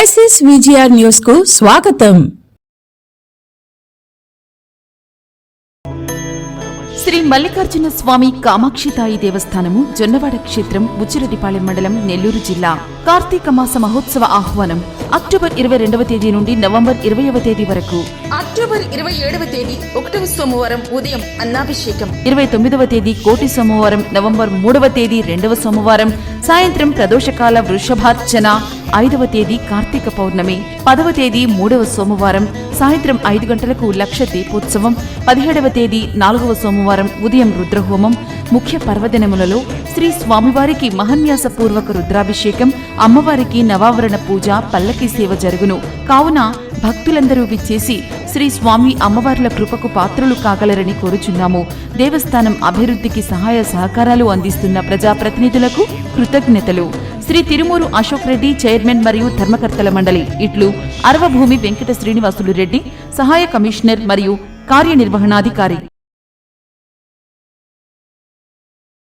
SS VGR న్యూస్కు స్వాగతం. శ్రీ మల్లికార్జున స్వామి కామాక్షితాయి దేవస్థానము జొన్నవాడ క్షేత్రం బుచ్చిరెడ్డిపాళెం మండలం నెల్లూరు జిల్లా కార్తీక మాస మహోత్సవ ఆహ్వానం అక్టోబర్ ఇరవై రెండవ తేదీ నుండి నవంబర్ ఇరవైవ తేదీ వరకు. అక్టోబర్ ఇరవై ఏడవ తేదీ ఒకటవ సోమవారం ఉదయం అన్నాభిషేకం. ఇరవై తొమ్మిదవ తేదీ కోటి సోమవారం నవంబర్ మూడవ తేదీ రెండవ సోమవారం సాయంత్రం ప్రదోషకాల వృషభార్చన ఐదవ తేదీ కార్తీక పౌర్ణమి పదవ తేదీ మూడవ సోమవారం సాయంత్రం ఐదు గంటలకు లక్ష దీపోత్సవం పదిహేడవ తేదీ నాలుగవ సోమవారం ఉదయం రుద్రహోమం ముఖ్య పర్వదినములలో శ్రీ స్వామివారికి మహన్యాస పూర్వక రుద్రాభిషేకం అమ్మవారికి నవావరణ పూజ పల్లకి సేవ జరుగును. కావున భక్తులందరూ విచ్చేసి శ్రీ స్వామి అమ్మవార్ల కృపకు పాత్రలు కాగలరని కోరుచున్నాము. దేవస్థానం అభివృద్ధికి సహాయ సహకారాలు అందిస్తున్న ప్రజాప్రతినిధులకు కృతజ్ఞతలు. శ్రీ తిరుమూరు అశోక్ రెడ్డి చైర్మన్ మరియు ధర్మకర్తల మండలి. ఇట్లు అరవభూమి వెంకట శ్రీనివాసులు రెడ్డి సహాయ కమిషనర్ మరియు కార్యనిర్వహణాధికారి.